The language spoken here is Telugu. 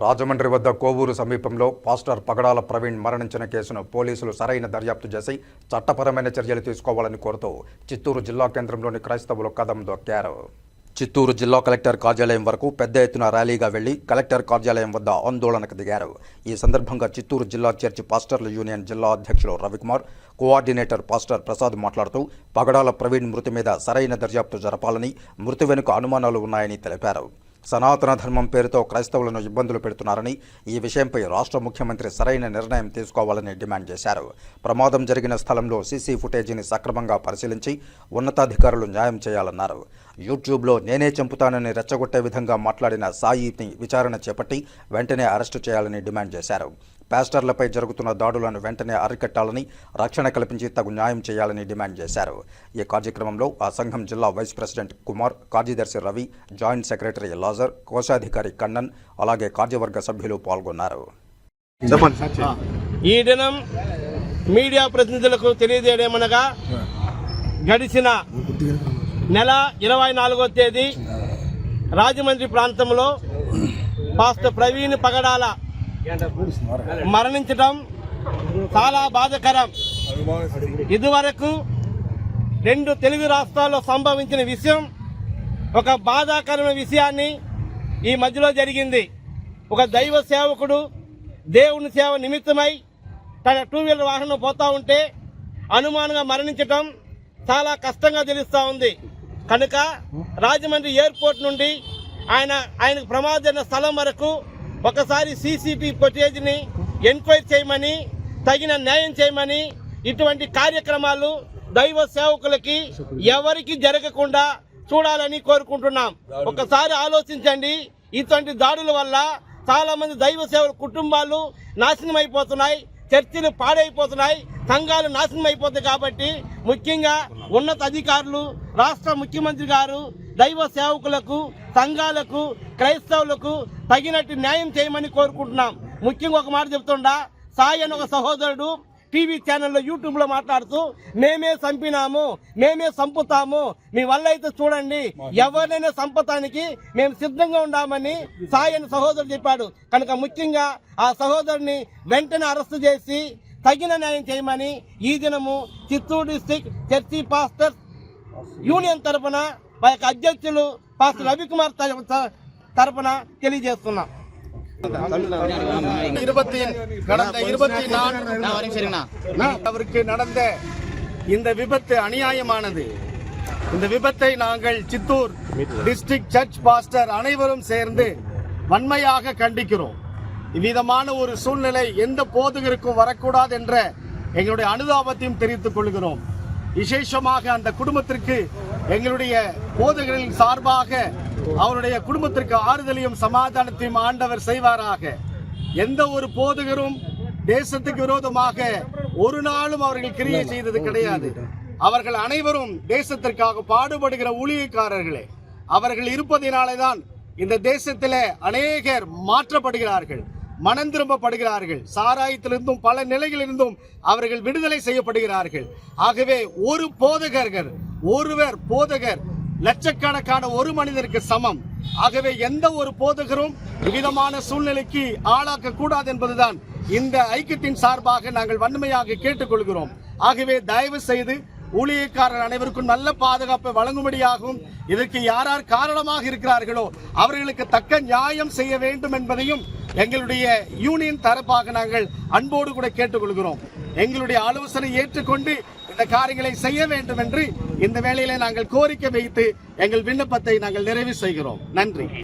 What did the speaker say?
రాజమండ్రి వద్ద కోవూరు సమీపంలో పాస్టర్ పగడాల ప్రవీణ్ మరణించిన కేసును పోలీసులు సరైన దర్యాప్తు చేసి చట్టపరమైన చర్యలు తీసుకోవాలని కోరుతూ చిత్తూరు జిల్లా కేంద్రంలోని క్రైస్తవులు కదం దొక్కారు. చిత్తూరు జిల్లా కలెక్టర్ కార్యాలయం వరకు పెద్ద ఎత్తున ర్యాలీగా వెళ్ళి కలెక్టర్ కార్యాలయం వద్ద ఆందోళనకు దిగారు. ఈ సందర్భంగా చిత్తూరు జిల్లా చర్చి పాస్టర్ల యూనియన్ జిల్లా అధ్యక్షులు రవికుమార్ కోఆర్డినేటర్ పాస్టర్ ప్రసాద్ మాట్లాడుతూ పగడాల ప్రవీణ్ మృతి మీద సరైన దర్యాప్తు జరపాలని మృతి వెనుక అనుమానాలు ఉన్నాయని తెలిపారు. సనాతన ధర్మం పేరుతో క్రైస్తవులను ఇబ్బందులు పెడుతున్నారని ఈ విషయంపై రాష్ట్ర ముఖ్యమంత్రి సరైన నిర్ణయం తీసుకోవాలని డిమాండ్ చేశారు. ప్రమాదం జరిగిన స్థలంలో సీసీ ఫుటేజీని సక్రమంగా పరిశీలించి ఉన్నతాధికారులు న్యాయం చేయాలన్నారు. యూట్యూబ్లో నేనే చంపుతానని రెచ్చగొట్టే విధంగా మాట్లాడిన సాయిని విచారణ చేపట్టి వెంటనే అరెస్టు చేయాలని డిమాండ్ చేశారు. పాస్టర్లపై జరుగుతున్న దాడులను వెంటనే అరికట్టాలని రక్షణ కల్పించి తగు న్యాయం చేయాలని డిమాండ్ చేశారు. ఈ కార్యక్రమంలో ఆ సంఘం జిల్లా వైస్ ప్రెసిడెంట్ కుమార్ కార్యదర్శి రవి జాయింట్ సెక్రటరీ లాజర్ కోశాధికారి కన్నన్ అలాగే కార్యవర్గ సభ్యులు పాల్గొన్నారు. ఈ దినం మీడియా ప్రతినిధులకు తెలియజేయడమనగా గడిచిన నెల ఇరవై నాలుగో తేదీ రాజమండ్రి ప్రాంతంలో పాస్టర్ ప్రవీణ్ పగడాల మరణించడం చాలా బాధకరం. ఇదివరకు రెండు తెలుగు రాష్ట్రాల్లో సంభవించిన విషయం ఒక బాధాకరమైన విషయాన్ని ఈ మధ్యలో జరిగింది. ఒక దైవ సేవకుడు దేవుని సేవ నిమిత్తమై తన టూ వీలర్ వాహనం పోతా ఉంటే అనుమానంగా మరణించటం చాలా కష్టంగా తెలుస్తూ ఉంది. కనుక రాజమండ్రి ఎయిర్పోర్ట్ నుండి ఆయన ఆయనకు ప్రమాదమైన స్థలం వరకు ఒకసారి సీసీపీ ఫుటేజ్ని ఎంక్వైరీ చేయమని తగిన న్యాయం చేయమని ఇటువంటి కార్యక్రమాలు దైవ సేవకులకి ఎవరికి జరగకుండా చూడాలని కోరుకుంటున్నాం. ఒకసారి ఆలోచించండి. ఇటువంటి దాడుల వల్ల చాలామంది దైవ సేవల కుటుంబాలు నాశనం అయిపోతున్నాయి చర్చిలు పాడైపోతున్నాయి సంఘాలు నాశనం అయిపోతాయి కాబట్టి ముఖ్యంగా ఉన్నత అధికారులు రాష్ట్ర ముఖ్యమంత్రి గారు దైవ సేవకులకు సంఘాలకు క్రైస్తవులకు తగినట్టు న్యాయం చేయమని కోరుకుంటున్నాం. ముఖ్యంగా ఒక మాట చెప్తుండా సాయి అని ఒక సహోదరుడు టీవీ ఛానల్లో యూట్యూబ్లో మాట్లాడుతూ మేమే చంపినాము మేమే చంపుతాము మీ వల్ల అయితే చూడండి ఎవరినైనా చంపటానికి మేము సిద్ధంగా ఉండామని సాయి అని సహోదరుడు చెప్పాడు. కనుక ముఖ్యంగా ఆ సహోదరుని వెంటనే అరెస్టు చేసి తగిన న్యాయం చేయమని ఈ దినము Chittoor district church pastor union తరఫున మా యొక్క అధ్యక్షులు పాస్టర్ రవికుమార్ తరఫున తెలియజేస్తున్నాం. இருபத்தி கடந்த இருபத்தி நான்கு அவருக்கு நடந்த இந்த விபத்து அநியாயமானது. இந்த விபத்தை நாங்கள் சித்தூர் டிஸ்ட்ரிக்ட் சர்ச் பாஸ்டர் அனைவரும் சேர்ந்து வன்மையாக கண்டிக்கிறோம். இவ்விதமான ஒரு சூழ்நிலை எந்த போதுகிற்கும் வரக்கூடாது என்ற எங்களுடைய அனுதாபத்தையும் தெரிவித்துக் கொள்கிறோம். விசேஷமாக அந்த குடும்பத்திற்கு எங்களுடைய போதகர்களின் சார்பாக அவருடைய குடும்பத்திற்கு ஆறுதலையும் சமாதானத்தையும் ஆண்டவர் செய்வாராக. எந்த ஒரு போதகரும் தேசத்துக்கு விரோதமாக ஒரு நாளும் அவர்கள் கிரியை செய்தது கிடையாது. அவர்கள் அனைவரும் தேசத்திற்காக பாடுபடுகிற ஊழியக்காரர்களே. அவர்கள் இருப்பதினாலே தான் இந்த தேசத்திலே அநேகர் மாற்றப்படுகிறார்கள் மனம் திரும்பப்படுகிறார்கள். சாராயத்திலிருந்தும் பல நிலைகளிலிருந்தும் அவர்கள் விடுதலை செய்யப்படுகிறார்கள். ஆகவே ஒரு போதகர்கள் ஒருவர் போதகர் லட்சக்கணக்கான ஒரு மனிதருக்கு சமம். ஆகவே எந்த ஒரு போதகரும் விதமான சூழ்நிலைக்கு ஆளாக்க கூடாது என்பதுதான் இந்த ஐக்கியத்தின் சார்பாக நாங்கள் வன்மையாக கேட்டுக்கொள்கிறோம். ஆகவே தயவு செய்து ஊழியக்காரர் அனைவருக்கும் நல்ல பாதுகாப்பை வழங்கும்படியாகவும் இதற்கு யார் யார் காரணமாக இருக்கிறார்களோ அவர்களுக்கு தக்க நியாயம் செய்ய வேண்டும் என்பதையும் எங்களுடைய யூனியன் தரப்பாக நாங்கள் அன்போடு கூட கேட்டுக்கொள்கிறோம். எங்களுடைய ஆலோசனை ஏற்றுக்கொண்டு இந்த காரியங்களை செய்ய வேண்டும் என்று இந்த வேளையிலே நாங்கள் கோரிக்கை வைத்து எங்கள் விண்ணப்பத்தை நாங்கள் நிறைவு செய்கிறோம். நன்றி.